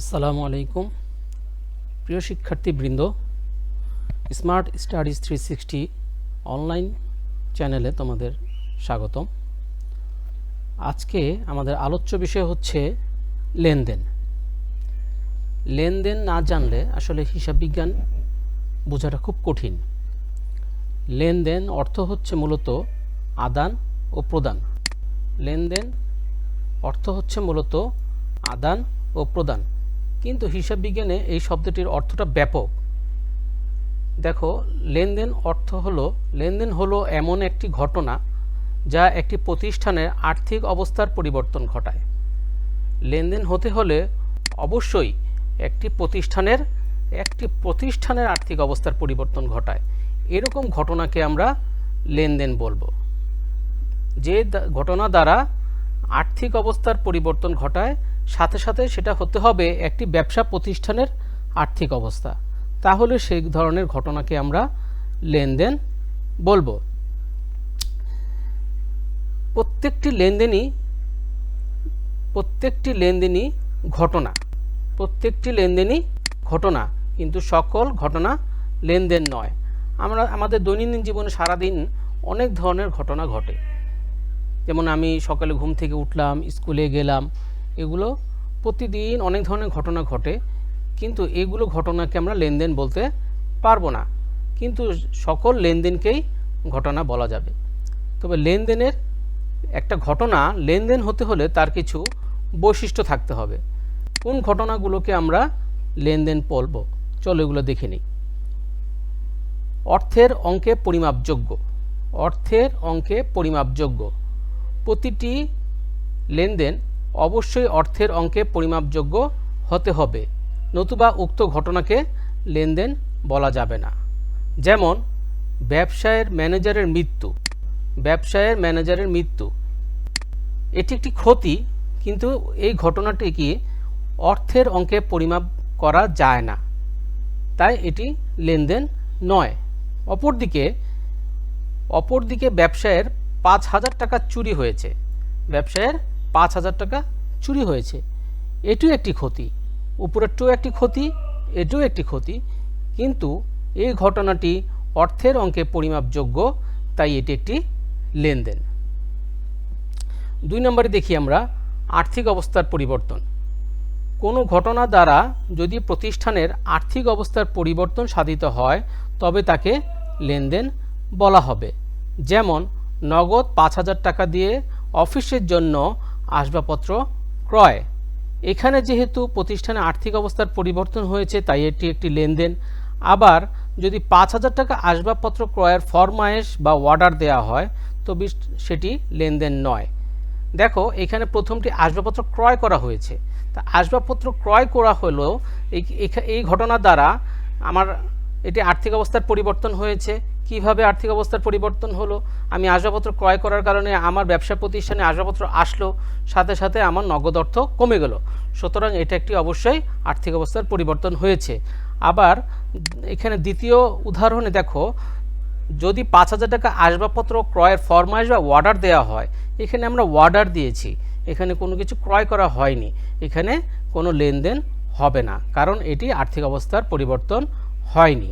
আসসালামু আলাইকুম। প্রিয় শিক্ষার্থীবৃন্দ smart studies three sixty online চ্যানেলে তোমাদের স্বাগতম। আজকে আমাদের আলোচ্য বিষয় হচ্ছে লেনদেন। লেনদেন না জানলে আসলে হিসাব বিজ্ঞান বোঝাটা খুব কঠিন। লেনদেন অর্থ হচ্ছে মূলত আদান ও প্রদান। লেনদেন অর্থ হচ্ছে মূলত আদান ও প্রদান। কিন্তু হিসাব বিজ্ঞানে এই শব্দটির অর্থটা ব্যাপক। দেখো, লেনদেন অর্থ হলো, লেনদেন হলো এমন একটি ঘটনা যা একটি প্রতিষ্ঠানের আর্থিক অবস্থার পরিবর্তন ঘটায়। লেনদেন হতে হলে অবশ্যই একটি প্রতিষ্ঠানের একটি প্রতিষ্ঠানের আর্থিক অবস্থার পরিবর্তন ঘটায়। এরকম ঘটনাকে আমরা লেনদেন বলব। যে ঘটনা দ্বারা আর্থিক অবস্থার পরিবর্তন ঘটায় সাথে সাথে সেটা হতে হবে একটি ব্যবসা প্রতিষ্ঠানের আর্থিক অবস্থা। তাহলে সেই ধরনের ঘটনাকে আমরা লেনদেন বলব। প্রত্যেকটি লেনদেনই প্রত্যেকটি লেনদেনই ঘটনা। প্রত্যেকটি লেনদেনই ঘটনা, কিন্তু সকল ঘটনা লেনদেন নয়। আমরা, আমাদের দৈনন্দিন জীবনে সারাদিন অনেক ধরনের ঘটনা ঘটে। যেমন আমি সকালে ঘুম থেকে উঠলাম, স্কুলে গেলাম, এগুলো প্রতিদিন অনেক ধরনের ঘটনা ঘটে, কিন্তু এগুলো ঘটনাকে আমরা লেনদেন বলতে পারব না। কিন্তু সকল লেনদেনকেই ঘটনা বলা যাবে। তবে লেনদেনের একটা ঘটনা, লেনদেন হতে হলে তার কিছু বৈশিষ্ট্য থাকতে হবে। কোন ঘটনাগুলোকে আমরা লেনদেন বলব? চলো এগুলো দেখে নিই। অর্থের অঙ্কে পরিমাপযোগ্য। অর্থের অঙ্কে পরিমাপযোগ্য। প্রতিটি লেনদেন অবশ্যই অর্থের অঙ্কে পরিমাপযোগ্য হতে হবে। নতুবা উক্ত ঘটনাকে লেনদেন বলা যাবে না। যেমন, ব্যবসায়ের ম্যানেজারের মৃত্যু। ব্যবসায়ের ম্যানেজারের মৃত্যু। এটি একটি ক্ষতি, কিন্তু এই ঘটনাটি কি অর্থের অঙ্কে পরিমাপ করা যায় না। তাই এটি লেনদেন নয়। অপরদিকে অপরদিকে ব্যবসায়ের পাঁচ হাজার টাকা চুরি হয়েছে। ব্যবসায়ের পাঁচ হাজার টাকা চুরি হয়েছে। এটিও একটি ক্ষতি। উপরেরটিও একটি ক্ষতি, এটিও একটি ক্ষতি। কিন্তু এই ঘটনাটি অর্থের অঙ্কে পরিমাপযোগ্য, তাই এটি একটি লেনদেন। দুই নম্বরে দেখি আমরা আর্থিক অবস্থার পরিবর্তন। কোনো ঘটনা দ্বারা যদি প্রতিষ্ঠানের আর্থিক অবস্থার পরিবর্তন সাধিত হয়, তবে তাকে লেনদেন বলা হবে। যেমন, নগদ পাঁচ হাজার টাকা দিয়ে অফিসের জন্য আসবাবপত্র ক্রয়। এখানে যেহেতু প্রতিষ্ঠানে আর্থিক অবস্থার পরিবর্তন হয়েছে, তাই এটি একটি লেনদেন। আবার যদি পাঁচ হাজার টাকা আসবাবপত্র ক্রয়ের ফরমায়েশ বা অর্ডার দেওয়া হয় তবে সেটি লেনদেন নয়। দেখো, এখানে প্রথমটি আসবাবপত্র ক্রয় করা হয়েছে। তা আসবাবপত্র ক্রয় করা হলো এই ঘটনার দ্বারা আমার এটি আর্থিক অবস্থার পরিবর্তন হয়েছে। কীভাবে আর্থিক অবস্থার পরিবর্তন হলো, আমি আসবাবপত্র ক্রয় করার কারণে আমার ব্যবসা প্রতিষ্ঠানে আসবাবপত্র আসলো, সাথে সাথে আমার নগদ অর্থ কমে গেল। সুতরাং এটা একটি অবশ্যই আর্থিক অবস্থার পরিবর্তন হয়েছে। আবার এখানে দ্বিতীয় উদাহরণে দেখো, যদি পাঁচ হাজার টাকা আসবাবপত্র ক্রয়ের ফরমাইশ বা অর্ডার দেওয়া হয়, এখানে আমরা অর্ডার দিয়েছি, এখানে কোনো কিছু ক্রয় করা হয়নি, এখানে কোনো লেনদেন হবে না, কারণ এটি আর্থিক অবস্থার পরিবর্তন হয়নি।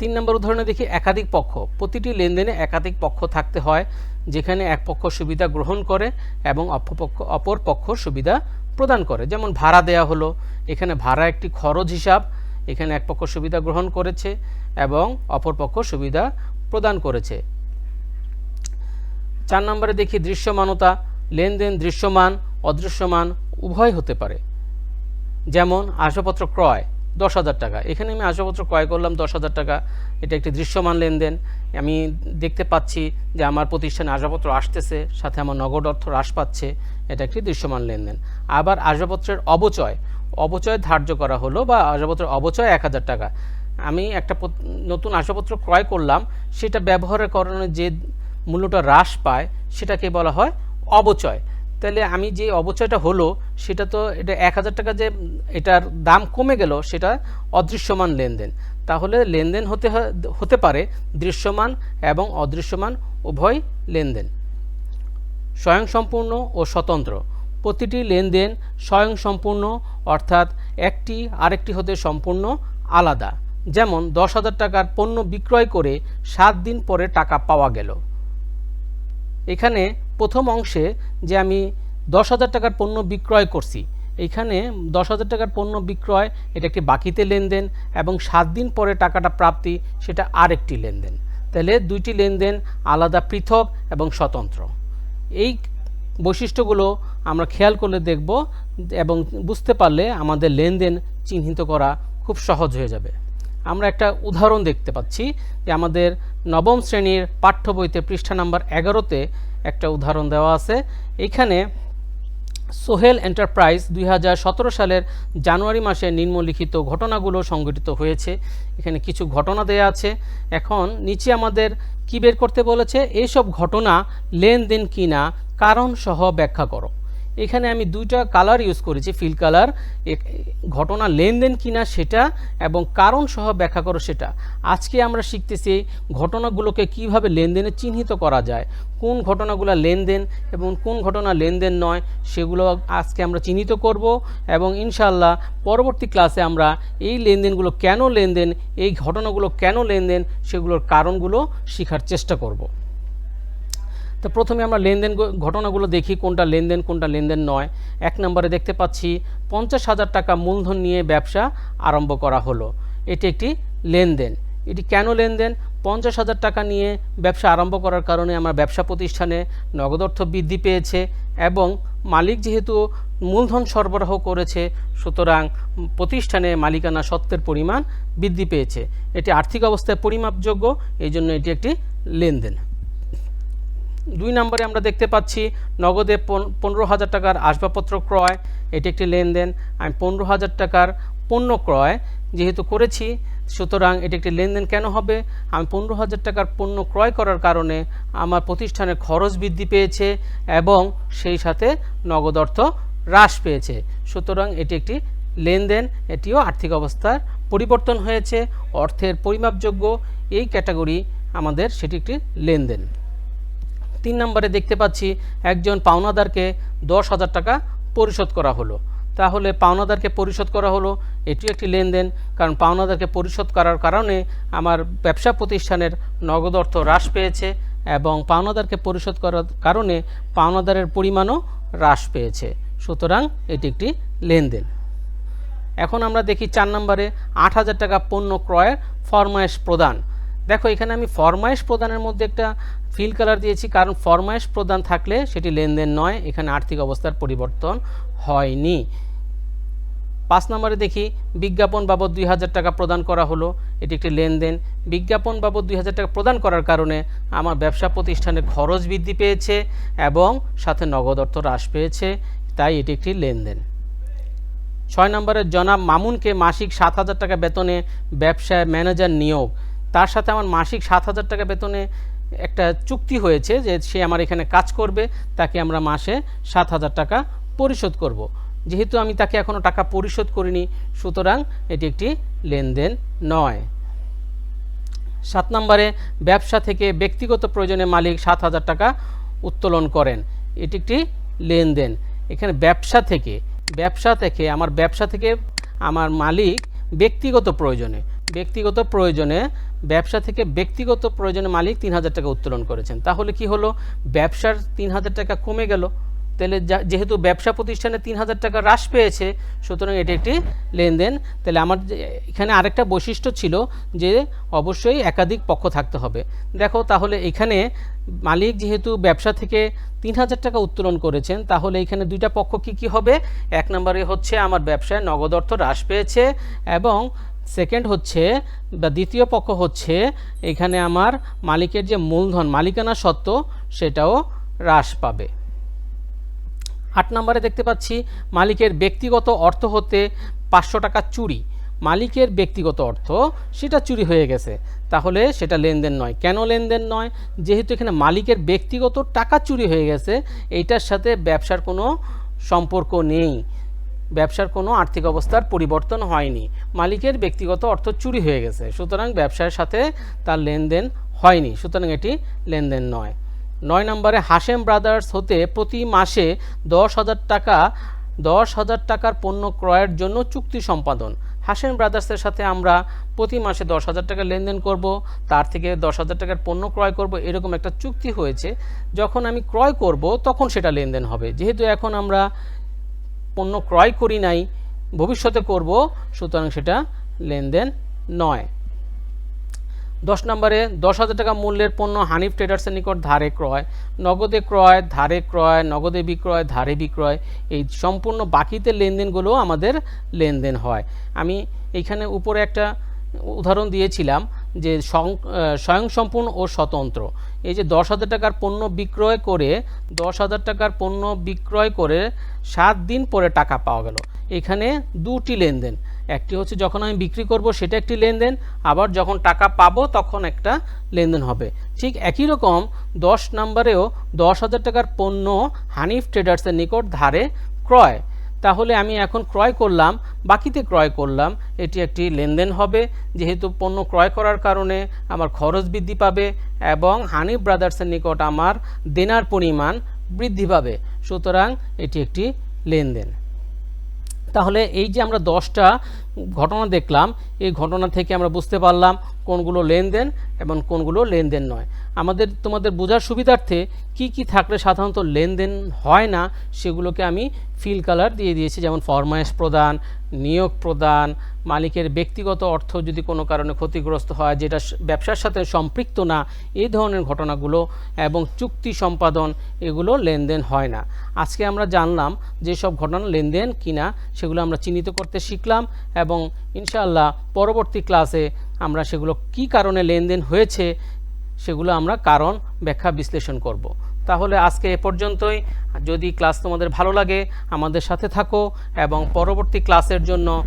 তিন নম্বর উদাহরণে দেখি একাধিক পক্ষ। প্রতিটি লেনদেনে একাধিক পক্ষ থাকতে হয়, যেখানে এক পক্ষ সুবিধা গ্রহণ করে এবং অপপক্ষ অপর পক্ষ সুবিধা প্রদান করে। যেমন ভাড়া দেয়া হলো, এখানে ভাড়া একটি খরচ হিসাব, এখানে এক পক্ষ সুবিধা গ্রহণ করেছে এবং অপর পক্ষ সুবিধা প্রদান করেছে। চার নম্বরে দেখি দৃশ্যমানতা, লেনদেন দৃশ্যমান, অদৃশ্যমান, উভয় হতে পারে। যেমন আসবাবপত্র ক্রয় দশ হাজার টাকা। এখানে আমি আসবাবপত্র ক্রয় করলাম দশ হাজার টাকা। এটা একটি দৃশ্যমান লেনদেন। আমি দেখতে পাচ্ছি যে আমার প্রতিষ্ঠানে আসবাবপত্র আসতেছে, সাথে আমার নগদ অর্থ হ্রাস পাচ্ছে। এটা একটি দৃশ্যমান লেনদেন। আবার আসবাবপত্রের অবচয় অবচয় ধার্য করা হলো বা আসবাবপত্রের অবচয় এক হাজার টাকা। আমি একটা নতুন আসবাবপত্র ক্রয় করলাম। সেটা ব্যবহারের কারণে যে মূল্যটা হ্রাস পায়, সেটাকে বলা হয় অবচয় তাহলে আমি যে অবচয়টা হলো, সেটা তো এটা এক হাজার টাকা যে এটার দাম কমে গেল, সেটা অদৃশ্যমান লেনদেন। তাহলে লেনদেন হতে হতে পারে দৃশ্যমান এবং অদৃশ্যমান উভয় লেনদেন। স্বয়ংসম্পূর্ণ ও স্বতন্ত্র। প্রতিটি লেনদেন স্বয়ংসম্পূর্ণ, অর্থাৎ একটি আরেকটি হতে সম্পূর্ণ আলাদা। যেমন দশ হাজার টাকার পণ্য বিক্রয় করে সাত দিন পরে টাকা পাওয়া গেল। এখানে প্রথম অংশে যে আমি দশ হাজার টাকার পণ্য বিক্রয় করছি, এখানে দশ হাজার টাকার পণ্য বিক্রয়, এটা একটি বাকিতে লেনদেন এবং সাত দিন পরে টাকাটা প্রাপ্তি, সেটা আরেকটি লেনদেন। তাহলে দুইটি লেনদেন আলাদা পৃথক এবং স্বতন্ত্র। এই বৈশিষ্ট্যগুলো আমরা খেয়াল করলে দেখব এবং বুঝতে পারলে আমাদের লেনদেন চিহ্নিত করা খুব সহজ হয়ে যাবে। আমরা একটা উদাহরণ দেখতে পাচ্ছি যে আমাদের নবম শ্রেণির পাঠ্য বইতে পৃষ্ঠা নাম্বার এগারোতে একটা উদাহরণ দেওয়া আছে। এখানে সোহেল এন্টারপ্রাইজ দুই হাজার সতেরো সালের জানুয়ারি মাসে নিম্নলিখিত ঘটনাগুলো সংঘটিত হয়েছে। এখানে কিছু ঘটনা দেয়া আছে। এখন নিচে আমাদের কি বের করতে বলেছে? এইসব ঘটনা লেনদেন কিনা কারণ সহ ব্যাখ্যা করো। এখানে আমি দুইটা কালার ইউজ করেছি ফিল কালার ঘটনা লেনদেন কিনা সেটা এবং কারণ সহ ব্যাখ্যা করো সেটা। আজকে আমরা শিখতেছি ঘটনাগুলোকে কীভাবে লেনদেনে চিহ্নিত করা যায়, কোন ঘটনাগুলো লেনদেন এবং কোন ঘটনা লেনদেন নয় সেগুলো আজকে আমরা চিহ্নিত করব এবং ইনশাল্লাহ পরবর্তী ক্লাসে আমরা এই লেনদেনগুলো কেন লেনদেন, এই ঘটনাগুলো কেন লেনদেন সেগুলোর কারণগুলো শেখার চেষ্টা করব। তো প্রথমে আমরা লেনদেন ঘটনাগুলো দেখি, কোনটা লেনদেন কোনটা লেনদেন নয়। এক নম্বরে দেখতে পাচ্ছি পঞ্চাশ হাজার টাকা মূলধন নিয়ে ব্যবসা আরম্ভ করা হলো। এটি একটি লেনদেন। এটি কেন লেনদেন? পঞ্চাশ হাজার টাকা নিয়ে ব্যবসা আরম্ভ করার কারণে আমার ব্যবসা প্রতিষ্ঠানে নগদ অর্থ বৃদ্ধি পেয়েছে এবং মালিক যেহেতু মূলধন সরবরাহ করেছে, সুতরাং প্রতিষ্ঠানে মালিকানা সত্ত্বের পরিমাণ বৃদ্ধি পেয়েছে। এটি আর্থিক অবস্থায় পরিমাপযোগ্য, এই জন্য এটি একটি লেনদেন। দুই নম্বরে আমরা দেখতে পাচ্ছি নগদে পন- পনেরো হাজার টাকার আসবাবপত্র ক্রয়। এটি একটি লেনদেন। আমি পনেরো হাজার টাকার পণ্য ক্রয় যেহেতু করেছি, সুতরাং এটি একটি লেনদেন কেন হবে? আমি পনেরো হাজার টাকার পণ্য ক্রয় করার কারণে আমার প্রতিষ্ঠানের খরচ বৃদ্ধি পেয়েছে এবং সেই সাথে নগদ অর্থ হ্রাস পেয়েছে। সুতরাং এটি একটি লেনদেন। এটিও আর্থিক অবস্থার পরিবর্তন হয়েছে। অর্থের পরিমাপযোগ্য এই ক্যাটাগরি আমাদের সেটি একটি লেনদেন। তিন নম্বরে দেখতে পাচ্ছি একজন পাওনাদারকে দশ হাজার টাকা পরিশোধ করা হলো। তাহলে পাওনাদারকে পরিশোধ করা হলো, এটিও একটি লেনদেন, কারণ পাওনাদারকে পরিশোধ করার কারণে আমার ব্যবসা প্রতিষ্ঠানের নগদ অর্থ হ্রাস পেয়েছে এবং পাওনাদারকে পরিশোধ করার কারণে পাওনাদারের পরিমাণও হ্রাস পেয়েছে। সুতরাং এটি একটি লেনদেন। এখন আমরা দেখি চার নম্বরে আট হাজার টাকা পণ্য ক্রয়ের ফরমায়েশ প্রদান। দেখো, এখানে আমি ফরমায়েশ প্রদানের মধ্যে একটা ফিল কালার দিয়েছি, কারণ ফরমায়েশ প্রদান থাকলে সেটি লেনদেন নয়, এখানে আর্থিক অবস্থার পরিবর্তন হয়নি। পাঁচ নম্বরে দেখি, বিজ্ঞাপন বাবদ দুই হাজার টাকা প্রদান করা হলো, এটি একটি লেনদেন। বিজ্ঞাপন বাবদ দুই হাজার টাকা প্রদান করার কারণে আমার ব্যবসা প্রতিষ্ঠানের খরচ বৃদ্ধি পেয়েছে এবং সাথে নগদ অর্থ হ্রাস পেয়েছে, তাই এটি একটি লেনদেন। ছয় নম্বরে, জনাব মামুনকে মাসিক সাত হাজার টাকা বেতনে ব্যবসায় ম্যানেজার নিয়োগ। তার সাথে আমার মাসিক সাত হাজার টাকা বেতনে একটা চুক্তি হয়েছে যে সে আমার এখানে কাজ করবে, তাকে আমরা মাসে সাত হাজার টাকা পরিশোধ করব। যেহেতু আমি তাকে এখনও টাকা পরিশোধ করিনি, সুতরাং এটি একটি লেনদেন নয়। সাত নম্বরে, ব্যবসা থেকে ব্যক্তিগত প্রয়োজনে মালিক সাত হাজার টাকা উত্তোলন করেন। এটি একটি লেনদেন। এখানে ব্যবসা থেকে ব্যবসা থেকে, আমার ব্যবসা থেকে আমার মালিক ব্যক্তিগত প্রয়োজনে। ব্যক্তিগত প্রয়োজনে, ব্যবসা থেকে ব্যক্তিগত প্রয়োজনে মালিক তিন হাজার টাকা উত্তোলন করেছেন। তাহলে কি হলো? ব্যবসার তিন হাজার টাকা কমে গেল। তাহলে যেহেতু ব্যবসা প্রতিষ্ঠানে তিন হাজার টাকা হ্রাস পেয়েছে, সুতরাং এটি একটি লেনদেন। তাহলে আমার এখানে আরেকটা বৈশিষ্ট্য ছিল যে, অবশ্যই একাধিক পক্ষ থাকতে হবে। দেখো, তাহলে এখানে মালিক যেহেতু ব্যবসা থেকে তিন হাজার টাকা উত্তোলন করেছেন, তাহলে এখানে দুইটা পক্ষ কি কি হবে? এক নম্বরে হচ্ছে আমার ব্যবসায় নগদ অর্থ হ্রাস পেয়েছে এবং সেকেন্ড হচ্ছে, বা দ্বিতীয় পক্ষ হচ্ছে, এখানে আমার মালিকের যে মূলধন, মালিকানা সত্ত্ব, সেটাও হ্রাস পাবে। আট নম্বরে দেখতে পাচ্ছি, মালিকের ব্যক্তিগত অর্থ হতে পাঁচশো টাকা চুরি। মালিকের ব্যক্তিগত অর্থ, সেটা চুরি হয়ে গেছে। তাহলে সেটা লেনদেন নয়। কেন লেনদেন নয়? যেহেতু এখানে মালিকের ব্যক্তিগত টাকা চুরি হয়ে গেছে, এইটার সাথে ব্যবসার কোনো সম্পর্ক নেই। ব্যবসার কোনো আর্থিক অবস্থার পরিবর্তন হয়নি। মালিকের ব্যক্তিগত অর্থ চুরি হয়ে গেছে, সুতরাং ব্যবসার সাথে তার লেনদেন হয়নি, সুতরাং এটি লেনদেন নয়। নয় নম্বরে হাসেম ব্রাদার্স হতে প্রতি মাসে দশ হাজার টাকা, দশ হাজার টাকার পণ্য ক্রয়ের জন্য চুক্তি সম্পাদন। হাসেম ব্রাদার্সের সাথে আমরা প্রতি মাসে দশ হাজার টাকা লেনদেন করব, তার থেকে দশ হাজার টাকার পণ্য ক্রয় করব, এরকম একটা চুক্তি হয়েছে। যখন আমি ক্রয় করব, তখন সেটা লেনদেন হবে। যেহেতু এখন আমরা পণ্য ক্রয় করি নাই, ভবিষ্যতে করব, সুতরাং সেটা লেনদেন নয়। দশ নম্বরে, দশ হাজার টাকা মূল্যের পণ্য হানিফ ট্রেডার্সের নিকট ধারে ক্রয়, নগদে ক্রয়, ধারে ক্রয়, নগদে বিক্রয়, ধারে বিক্রয়, এই সম্পূর্ণ বাকিতে লেনদেনগুলো আমাদের লেনদেন হয়। আমি এইখানে উপরে একটা উদাহরণ দিয়েছিলাম যে স্বয়ংসম্পূর্ণ ও স্বতন্ত্র। এই যে দশ হাজার টাকার পণ্য বিক্রয় করে, দশ হাজার টাকার পণ্য বিক্রয় করে সাত দিন পরে টাকা পাওয়া গেল। এখানে দুটি লেনদেন। একটি হচ্ছে যখন আমি বিক্রি করব, সেটা একটি লেনদেন। আবার যখন টাকা পাবো, তখন একটা লেনদেন হবে। ঠিক একই রকম দশ নম্বরেও দশ হাজার টাকার পণ্য হানিফ ট্রেডার্সের নিকট ধারে ক্রয়। তাহলে আমি এখন ক্রয় করলাম, বাকিতে ক্রয় করলাম, এটি একটি লেনদেন হবে, যেহেতু পণ্য ক্রয় করার কারণে আমার খরচ বৃদ্ধি পাবে এবং হানি ব্রাদার্সের নিকট আমার দেনার পরিমাণ বৃদ্ধি পাবে। সুতরাং এটি একটি লেনদেন। তাহলে এই যে আমরা দশটা ঘটনা দেখলাম, এই ঘটনা থেকে আমরা বুঝতে পারলাম কোনগুলো লেনদেন এবং কোনগুলো লেনদেন নয়। আমাদের, তোমাদের বোঝার সুবিধার্থে কি কি থাকলে সাধারণত লেনদেন হয় না, সেগুলোকে আমি ফিল কালার দিয়ে দিয়েছি, যেমন ফরমায়েশ প্রদান, নিয়োগ প্রদান, মালিকের ব্যক্তিগত অর্থ যদি কোনো কারণে ক্ষতিগ্রস্ত হয়, যেটা ব্যবসার সাথে সম্পৃক্ত না, এই ধরনের ঘটনাগুলো এবং চুক্তি সম্পাদন, এগুলো লেনদেন হয় না। আজকে আমরা জানলাম যেসব ঘটনা লেনদেন কিনা, সেগুলো আমরা চিহ্নিত করতে শিখলাম এবং ইনশাআল্লাহ পরবর্তী ক্লাসে আমরা সেগুলো কি কারণে লেনদেন হয়েছে সেগুলো আমরা কারণ ব্যাখ্যা বিশ্লেষণ করব। তাহলে আজকে এ পর্যন্তই। যদি ক্লাস তোমাদের ভালো লাগে, আমাদের সাথে থাকো এবং পরবর্তী ক্লাসের জন্য